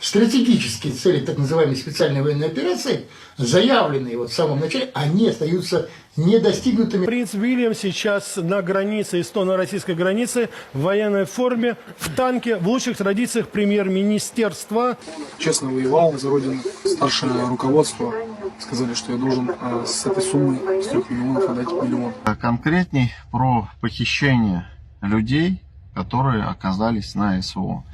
стратегические цели так называемой специальной военной операции, заявленные вот в самом начале, они остаются недостигнутыми. Принц Вильям сейчас на границе, эстоно-российской границы, в военной форме, в танке, в лучших традициях премьер-министерства. честно воевал за родину. Старшее руководство сказали, что я должен э, с этой суммы, с трех миллионов, отдать миллион. А конкретней про похищение людей, которые оказались на СВО.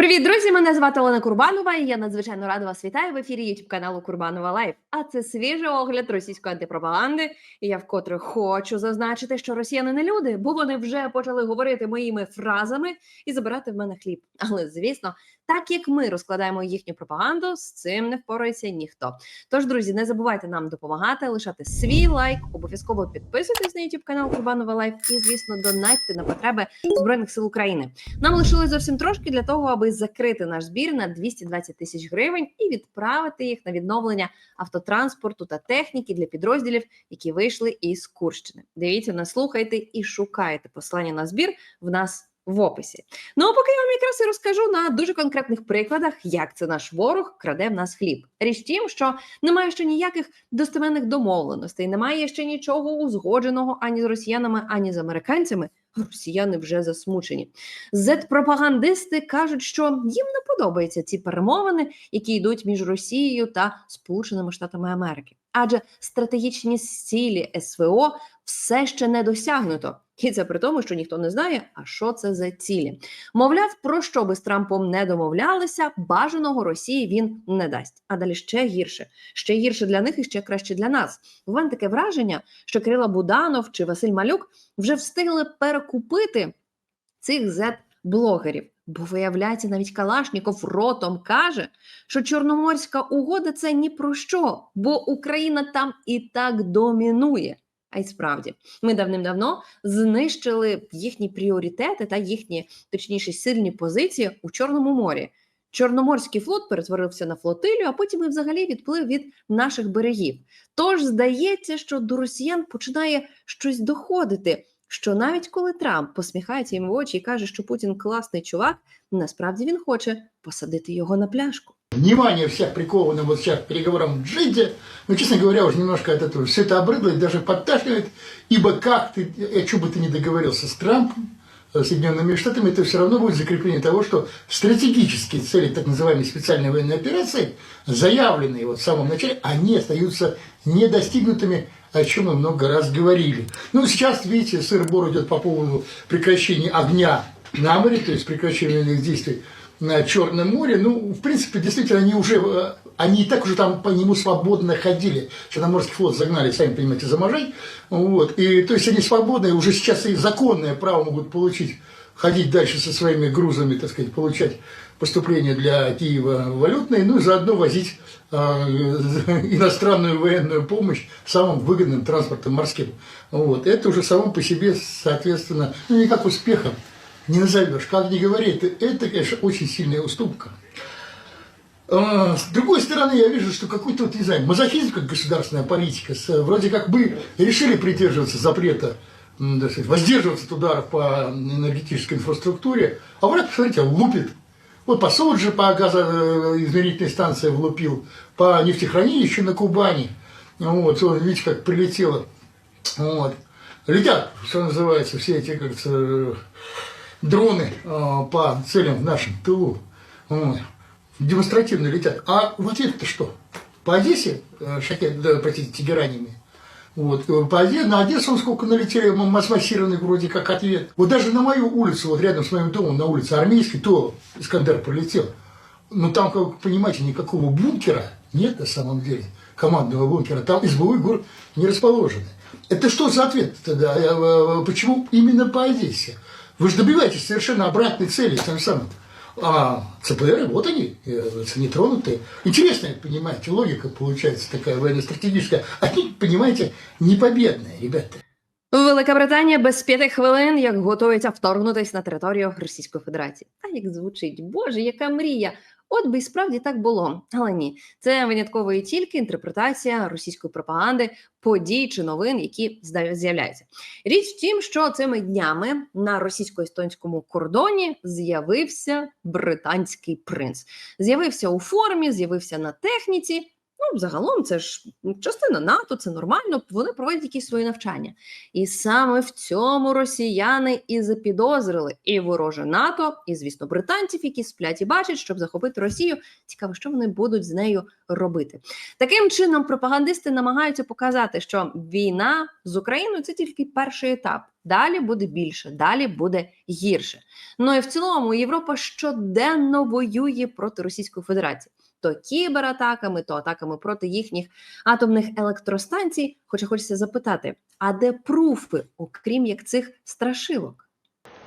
Привіт, друзі! Мене звати Олена Курбанова, і я надзвичайно рада вас вітаю в ефірі youtube каналу Курбанова Лайф. А це свіжий огляд російської антипропаганди. І я вкотре хочу зазначити, що росіяни не люди, бо вони вже почали говорити моїми фразами і забирати в мене хліб. Але звісно, так як ми розкладаємо їхню пропаганду, з цим не впорається ніхто. Тож, друзі, не забувайте нам допомагати, лишати свій лайк, обов'язково підписуйтесь на youtube канал Курбанова Лайф і, звісно, донатьте на потреби збройних сил України. Нам лишилось зовсім трошки для того, аби закрити наш збір на 220 тисяч гривень і відправити їх на відновлення автотранспорту та техніки для підрозділів, які вийшли із Курщини. Дивіться, нас слухайте і шукайте послання на збір в нас. В описі. Ну а поки я вам якраз і розкажу на дуже конкретних прикладах, як це наш ворог краде в нас хліб. Річ тім, що немає ще ніяких достеменних домовленостей, немає ще нічого узгодженого ані з росіянами, ані з американцями. Росіяни вже засмучені. Зет-пропагандисти кажуть, що їм не подобаються ці перемовини, які йдуть між Росією та Сполученими Штатами Америки. Адже стратегічні цілі СВО все ще не досягнуто. І це при тому, що ніхто не знає, а що це за цілі. Мовляв, про що би з Трампом не домовлялися, бажаного Росії він не дасть. А далі ще гірше, ще гірше для них і ще краще для нас. У мене таке враження, що Кирила Буданов чи Василь Малюк вже встигли перекупити цих зет-блогерів. Бо виявляється, навіть Калашніков ротом каже, що Чорноморська угода це ні про що, бо Україна там і так домінує. А й справді, ми давним-давно знищили їхні пріоритети та їхні, точніше, сильні позиції у Чорному морі. Чорноморський флот перетворився на флотилію, а потім і взагалі відплив від наших берегів. Тож здається, що до росіян починає щось доходити. Що навіть коли Трамп посміхається їм в очі і каже, що Путін класний чувак, насправді він хоче посадити його на пляшку. Внимание всех приковано вот сейчас к переговорам в Джиде. Но, честно говоря, уже немножко от этого все это обрыдло и даже подташнивает. Ибо как ты, о чем бы ты ни договорился с Трампом, э, Соединенными Штатами, это все равно будет закрепление того, что стратегические цели так называемой специальной военной операции, заявленные вот в самом начале, они остаются недостигнутыми, о чем мы много раз говорили. Ну, сейчас, видите, сыр-бор идет по поводу прекращения огня на море, то есть прекращения военных действий на Черном море. Ну, в принципе, действительно, они уже, э, они и так уже там по нему свободно ходили. Черноморский флот загнали, сами понимаете, за Можай. Вот. И, то есть они свободные, уже сейчас и законное право могут получить, ходить дальше со своими грузами, так сказать, получать поступления для Киева валютные, ну и заодно возить э, иностранную военную помощь самым выгодным транспортом морским. Вот. Это уже само по себе, соответственно, ну, никак успехом не назовешь. Как ни говори, это, это, конечно, очень сильная уступка. А, С другой стороны, я вижу, что какой-то, вот, не знаю, мазохизм, как государственная политика, вроде как бы решили придерживаться запрета, воздерживаться от ударов по энергетической инфраструктуре, а враг, посмотрите, лупит. Вот по Соджи, по газоизмерительной станции влупил, по нефтехранилищу на Кубани. Вот, вот, видите, как прилетело. Вот. Летят, что называется, все эти, как говорится, дроны э, по целям в нашем тылу. Вот. Демонстративно летят. А в ответ-то что? По Одессе, э, шахет, да, простите, тегераниями. Вот. э, По на Одессу сколько налетели, массированный вроде как ответ. Вот даже на мою улицу, вот рядом с моим домом, на улице Армейской, то Искандер пролетел. Но там, как вы понимаете, никакого бункера нет на самом деле, командного бункера. Там СБУ и ГУР не расположены. Это что за ответ тогда? Э, э, Почему именно по Одессе? Вы же добиваетесь совершенно обратной цели тем самым. А ЦПР, вот они, не тронутые. Интересная, понимаете, логика получается такая военно-стратегическая. Они, понимаете, не победная, ребята. Велика Британія без п'яти хвилин як готується вторгнутися на територію Російської Федерації. Та як звучить, Боже, яка мрія! От би і справді так було, але ні, це винятково і тільки інтерпретація російської пропаганди, подій чи новин, які з'являються. Річ в тім, що цими днями на російсько-естонському кордоні з'явився британський принц. З'явився у формі, з'явився на техніці. Ну, загалом, це ж частина НАТО, це нормально. Вони проводять якісь свої навчання. І саме в цьому росіяни і запідозрили і вороже НАТО, і, звісно, британців, які сплять і бачать, щоб захопити Росію. Цікаво, що вони будуть з нею робити. Таким чином, пропагандисти намагаються показати, що війна з Україною це тільки перший етап. Далі буде більше, далі буде гірше. Ну і в цілому Європа щоденно воює проти Російської Федерації. То кібератаками, то атаками проти їхніх атомних електростанцій. Хоча хочеться запитати: а де пруфи, окрім як цих страшилок?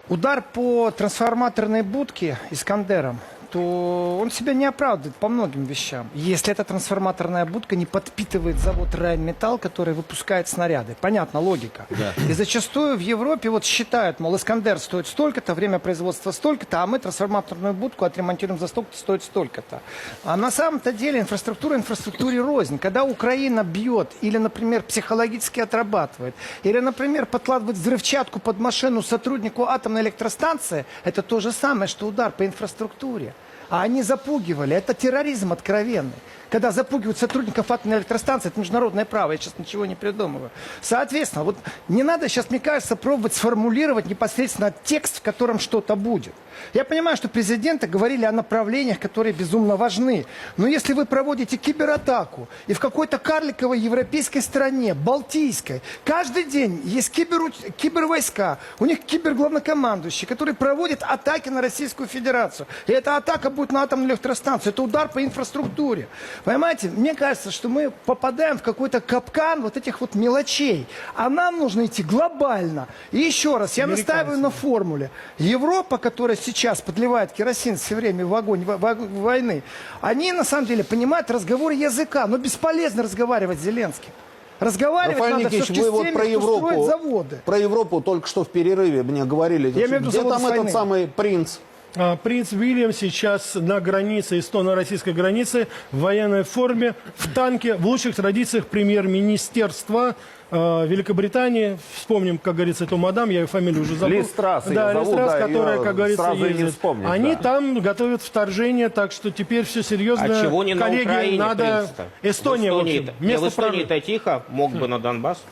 Удар по трансформаторной будке Искандером, то он себя не оправдывает по многим вещам. Если эта трансформаторная будка не подпитывает завод Райнметалл, который выпускает снаряды. Понятно, логика. И зачастую в Европе вот считают, мол, Искандер стоит столько-то, время производства столько-то, а мы трансформаторную будку отремонтируем за столько-то, стоит столько-то. А на самом-то деле инфраструктура инфраструктуре рознь. Когда Украина бьет или, например, психологически отрабатывает, или, например, подкладывает взрывчатку под машину сотруднику атомной электростанции, это то же самое, что удар по инфраструктуре. А они запугивали. Это терроризм откровенный. Когда запугивают сотрудников атомной электростанции, это международное право, я сейчас ничего не придумываю. Соответственно, вот не надо сейчас, мне кажется, пробовать сформулировать непосредственно текст, в котором что-то будет. Я понимаю, что президенты говорили о направлениях, которые безумно важны. Но если вы проводите кибератаку, и в какой-то карликовой европейской стране, балтийской, каждый день есть киберу- кибервойска, у них киберглавнокомандующий, который проводит атаки на Российскую Федерацию. И эта атака будет на атомную электростанцию. Это удар по инфраструктуре. Понимаете, мне кажется, что мы попадаем в какой-то капкан вот этих вот мелочей. А нам нужно идти глобально. И еще раз, я настаиваю на формуле. Европа, которая сейчас подливает керосин все время в огонь во- войны, они на самом деле понимают разговор языка. Но бесполезно разговаривать с Зеленским. Разговаривать Рафаэль надо Никитич, вы вот про Европу, заводы. про Европу только что в перерыве мне говорили. Я в Где там этот войны. самый принц? А, Принц Уильям сейчас на границе, эстоно-российской границы, в военной форме, в танке, в лучших традициях премьер-министерства э, Великобритании. Вспомним, как говорится, эту мадам, я ее фамилию уже забыл. Лиз Трасс ее да, Лиз зовут, Трасс, да, которая, как говорится, сразу не ездит. вспомнишь, Они да. там готовят вторжение, так что теперь все серьезно. А чего не на Коллеги, Украине, надо... Эстония, в в Эстонии, общем. не, в Место Эстонии-то тихо, мог бы на Донбасс.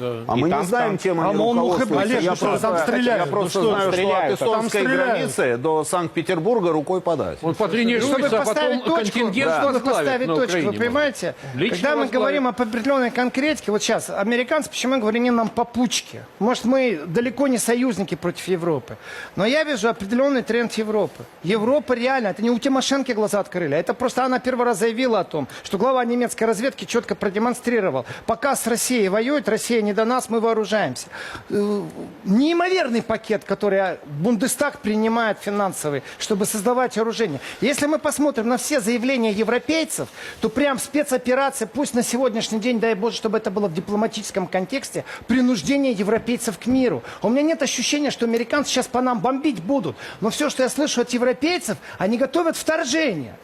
А И мы там не знаем, там- чем А они ну, ну, руководствуются. Олег, я ну что, просто, там стреляют, я ну просто что, знаю, что от стреляют, эстонской стреляют. границы до Санкт-Петербурга рукой подать. Он Чтобы потренируется, а потом точку, контингент чтобы возглавит поставить на точку, вы понимаете? Лично Когда мы возглавит. говорим об определенной конкретике, вот сейчас, американцы почему говорят, не нам попучки. Может, мы далеко не союзники против Европы. Но я вижу определенный тренд Европы. Европа реально, это не у Тимошенко глаза открыли, а это просто она первый раз заявила о том, что глава немецкой разведки четко продемонстрировал. Пока с Россией воюет, Россия не до нас, мы вооружаемся. Э, Неимоверный пакет, который Бундестаг принимает финансовый, чтобы создавать вооружение. Если мы посмотрим на все заявления европейцев, то прям спецоперация, пусть на сегодняшний день, дай Боже, чтобы это было в дипломатическом контексте, принуждение европейцев к миру. У меня нет ощущения, что американцы сейчас по нам бомбить будут. Но все, что я слышу от европейцев, они готовят вторжение.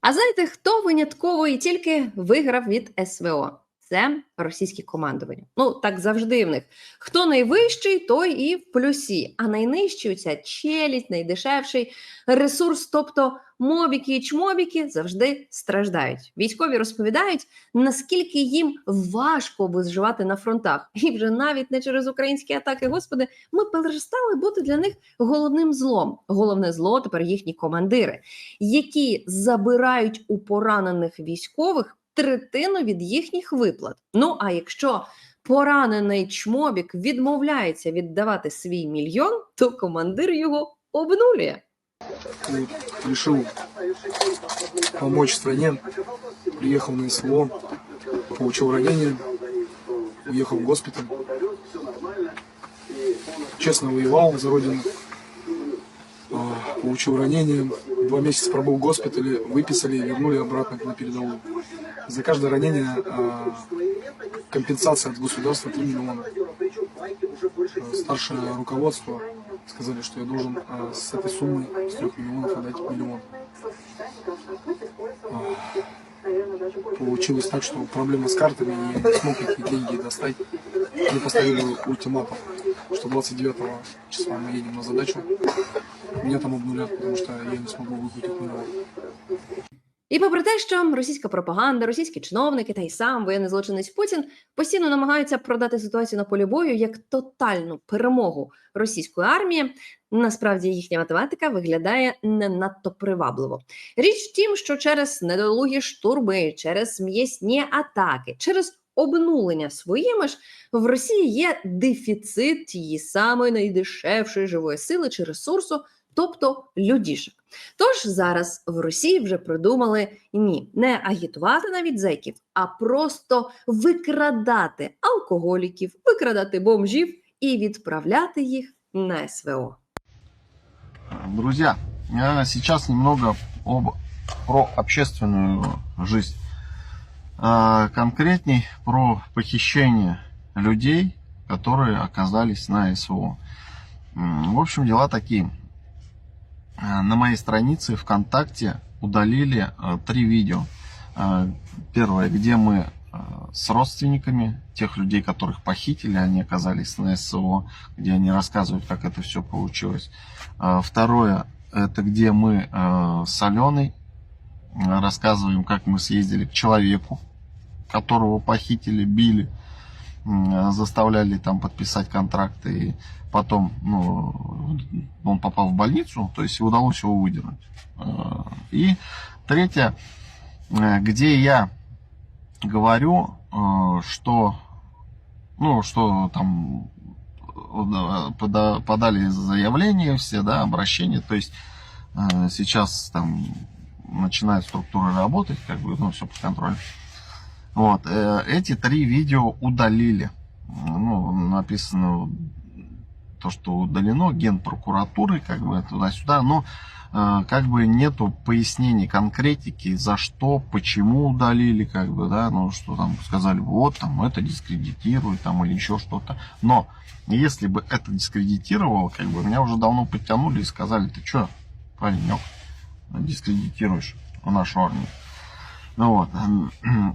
А знаєте, хто винятково і тільки виграв від СВО? Це російське командування. Ну так завжди в них. Хто найвищий, той і в плюсі. А найнижчий ця челість, найдешевший ресурс, тобто мобіки і чмобіки, завжди страждають. Військові розповідають, наскільки їм важко виживати на фронтах, і вже навіть не через українські атаки. Господи, ми перестали бути для них головним злом. Головне зло тепер їхні командири, які забирають у поранених військових третину від їхніх виплат. Ну а якщо поранений чмобік відмовляється віддавати свій мільйон, то командир його обнулює. И решил помочь стране. Приехал на СВО, получил ранение, уехал в госпиталь. Честно воевал за родину. Получил ранение, два месяца пробыл в госпитале, выписали и вернули обратно на передовую. За каждое ранение а, компенсация от государства 3 миллиона. А, Старшее руководство сказали, что я должен а, с этой суммы, с 3 миллионов, отдать миллион. получилось так, что проблема с картами, я не смог эти деньги достать. Мне поставили ультиматум, что 29 числа мы едем на задачу. Меня там обнулят, потому что я не смогу выкрутить нулевой. І попри те, що російська пропаганда, російські чиновники та й сам воєнний злочинець Путін постійно намагаються продати ситуацію на полі бою як тотальну перемогу російської армії, насправді їхня математика виглядає не надто привабливо. Річ в тім, що через недолугі штурми, через м'ясні атаки, через обнулення своїми ж в Росії є дефіцит тієї самої найдешевшої живої сили чи ресурсу, тобто людішок. Тож зараз в Росії вже придумали ні, не агітувати навіть зеків, а просто викрадати алкоголіків, викрадати бомжів і відправляти їх на СВО. Друзья, я сейчас немного об, про общественную жизнь. Конкретней про похищение людей, которые оказались на СВО. В общем, дела такие. А, На моей странице ВКонтакте удалили а, три видео. А, Первое, где мы с родственниками тех людей, которых похитили, они оказались на СВО, где они рассказывают, как это все получилось. Второе, это где мы э, с Аленой э, рассказываем, как мы съездили к человеку, которого похитили, били, э, заставляли там подписать контракты. И потом ну, он попал в больницу, то есть удалось его выдернуть. Э, И третье, э, где я говорю, э, что ну, что там пода- подали заявление все, да, обращения, то есть сейчас там начинают структуры работать, как бы, ну, все под контролем. Вот, э, эти три видео удалили. Ну, написано то, что удалено генпрокуратуры, как бы туда-сюда, но э, как бы нету пояснений конкретики, за что, почему удалили, как бы, да, ну, что там сказали, вот, там, это дискредитирует, там, или еще что-то. Но, если бы это дискредитировало, как бы, меня уже давно подтянули и сказали, ты что, паренек, дискредитируешь нашу армию. Ну вот.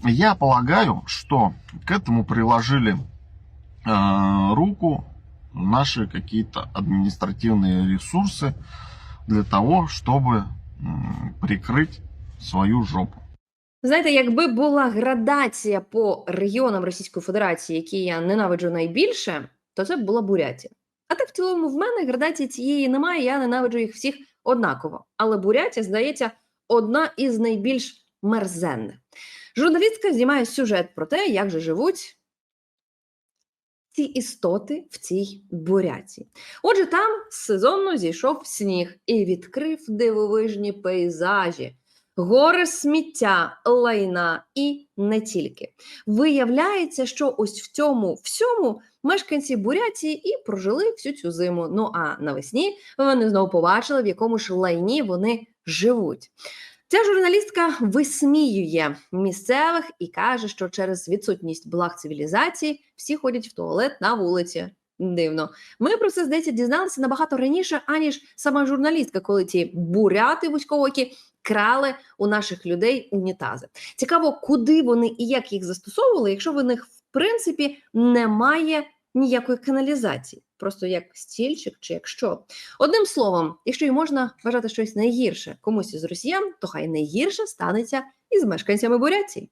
Я полагаю, что к этому приложили э, руку наши какие-то административные ресурсы для того, чтобы м, прикрыть свою жопу. Знаєте, якби була градація по регіонам Російської Федерації, які я ненавиджу найбільше, то це б була Бурятія. А так в цілому в мене градації цієї немає, я ненавиджу їх всіх однаково. Але Бурятія, здається, одна із найбільш мерзенних. Журналістка знімає сюжет про те, як же живуть ці істоти в цій буряті. Отже, там сезонно зійшов сніг і відкрив дивовижні пейзажі, гори сміття, лайна і не тільки. Виявляється, що ось в цьому всьому мешканці Бурятії і прожили всю цю зиму. Ну а навесні вони знову побачили, в якому ж лайні вони живуть. Ця журналістка висміює місцевих і каже, що через відсутність благ цивілізації всі ходять в туалет на вулиці. Дивно. Ми про це здається дізналися набагато раніше, аніж сама журналістка, коли ті буряти вузькоокі крали у наших людей унітази. Цікаво, куди вони і як їх застосовували, якщо в них в принципі немає ніякої каналізації, просто як стільчик чи як що. Одним словом, якщо й можна вважати щось найгірше комусь із росіян, то хай найгірше станеться із мешканцями Буряції.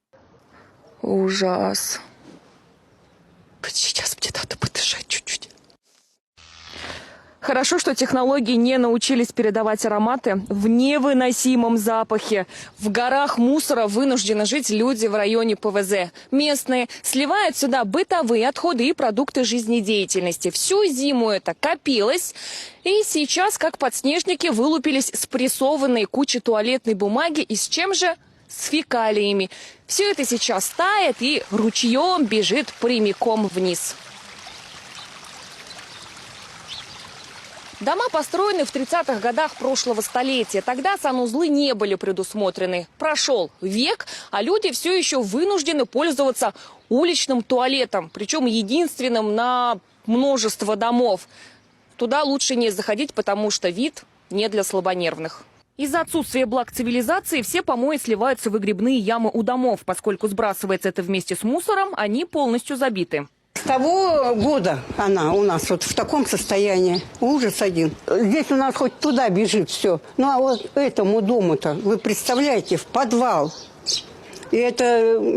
Ужас. Сейчас мне надо подышать чуть-чуть. Хорошо, что технологии не научились передавать ароматы в невыносимом запахе. В горах мусора вынуждены жить люди в районе ПВЗ. Местные сливают сюда бытовые отходы и продукты жизнедеятельности. Всю зиму это копилось. И сейчас, как подснежники, вылупились спрессованные кучи туалетной бумаги. И с чем же? С фекалиями. Все это сейчас тает и ручьем бежит прямиком вниз. Дома построены в 30-х годах прошлого столетия. Тогда санузлы не были предусмотрены. Прошел век, а люди все еще вынуждены пользоваться уличным туалетом, причем единственным на множество домов. Туда лучше не заходить, потому что вид не для слабонервных. Из-за отсутствия благ цивилизации все помои сливаются в выгребные ямы у домов. Поскольку сбрасывается это вместе с мусором, они полностью забиты. Того года она у нас вот в таком состоянии. Ужас один. Здесь у нас хоть туда бежит все. Ну а вот этому дому-то, вы представляете, в подвал. И это,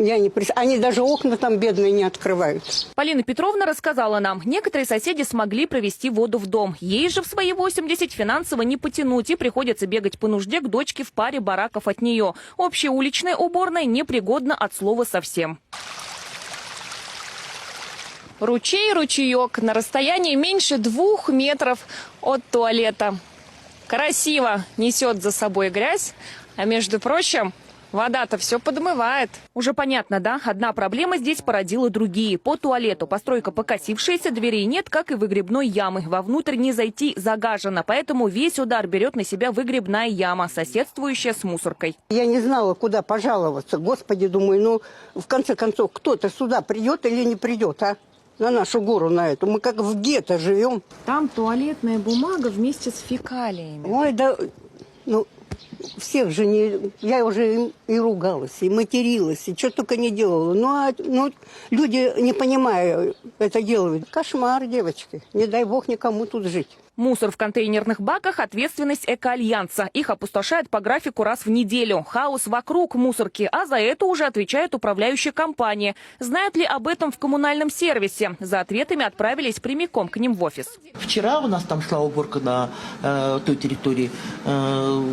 я не пред- Они даже окна там бедные не открывают. Полина Петровна рассказала нам, некоторые соседи смогли провести воду в дом. Ей же в свои 80 финансово не потянуть и приходится бегать по нужде к дочке в паре бараков от нее. Общая уличная уборная непригодна от слова совсем. Ручей, ручеек на расстоянии меньше двух метров от туалета. Красиво несет за собой грязь, а между прочим, вода-то все подмывает. Уже понятно, да? Одна проблема здесь породила другие. По туалету постройка покосившаяся, дверей нет, как и выгребной ямы. Вовнутрь не зайти загажено, поэтому весь удар берет на себя выгребная яма, соседствующая с мусоркой. Я не знала, куда пожаловаться. Господи, думаю, ну, в конце концов, кто-то сюда придет или не придет, а? На нашу гору, на эту. Мы как в гетто живем. Там туалетная бумага вместе с фекалиями. Ой, да, ну, всех же не... Я уже и, и ругалась, и материлась, и что только не делала. Ну, а ну, люди, не понимая, это делают. Кошмар, девочки. Не дай бог никому тут жить. Мусор в контейнерных баках – ответственность Экоальянса. Их опустошают по графику раз в неделю. Хаос вокруг мусорки, а за это уже отвечает управляющая компания. Знают ли об этом в коммунальном сервисе? За ответами отправились прямиком к ним в офис. Вчера у нас там шла уборка на э, той территории. Э,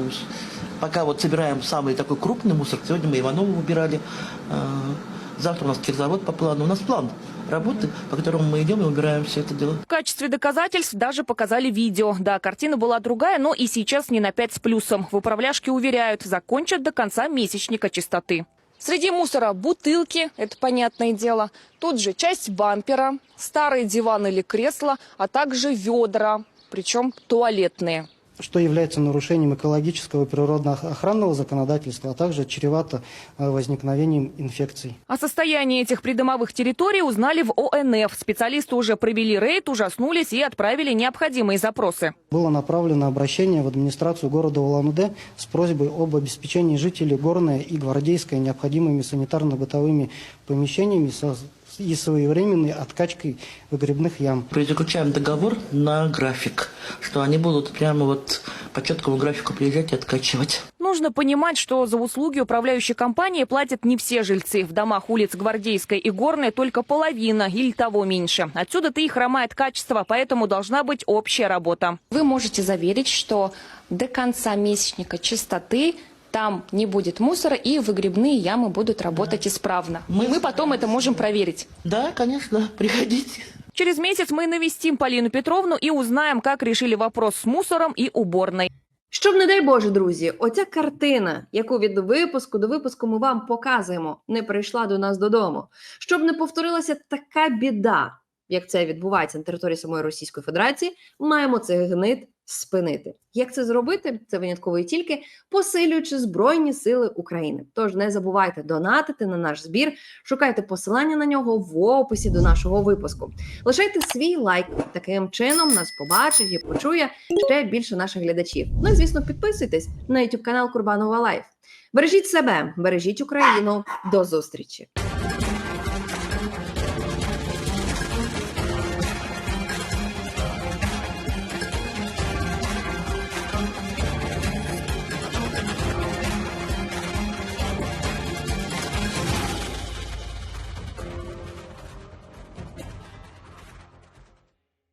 пока вот собираем самый такой крупный мусор. Сегодня мы Иванову убирали. Э, завтра у нас кирзавод по плану. У нас план работы, по которому мы идем и убираем все это дело. В качестве доказательств даже показали видео. Да, картина была другая, но и сейчас не на 5 с плюсом. В управляшке уверяют, закончат до конца месячника чистоты. Среди мусора бутылки, это понятное дело. Тут же часть бампера, старые диваны или кресла, а также ведра, причем туалетные. Что является нарушением экологического и природно-охранного законодательства, а также чревато э, возникновением инфекций. О состоянии этих придомовых территорий узнали в ОНФ. Специалисты уже провели рейд, ужаснулись и отправили необходимые запросы. Было направлено обращение в администрацию города Улан-Удэ с просьбой об обеспечении жителей Горной и Гвардейской необходимыми санитарно-бытовыми помещениями со- и своевременной откачкой выгребных ям. Заключаем договор на график, что они будут прямо вот по четкому графику приезжать и откачивать. Нужно понимать, что за услуги управляющей компании платят не все жильцы. В домах улиц Гвардейской и Горной только половина или того меньше. Отсюда-то и хромает качество, поэтому должна быть общая работа. Вы можете заверить, что до конца месячника чистоты там не будет мусора и выгребные ямы будут работать исправно. Мы- Мы, потом это можем проверить. Да, конечно, приходите. Через месяц мы навестим Полину Петровну и узнаем, как решили вопрос с мусором и уборной. Щоб, не дай Боже, друзі, оця картина, яку від випуску до випуску ми вам показуємо, не прийшла до нас додому. Щоб не повторилася така біда, як це відбувається на території самої Російської Федерації, маємо цей гнит спинити. Як це зробити? Це винятково і тільки посилюючи Збройні Сили України. Тож не забувайте донатити на наш збір, шукайте посилання на нього в описі до нашого випуску. Лишайте свій лайк. Таким чином нас побачить і почує ще більше наших глядачів. Ну і звісно, підписуйтесь на YouTube канал Курбанова Лайф. Бережіть себе, бережіть Україну. До зустрічі!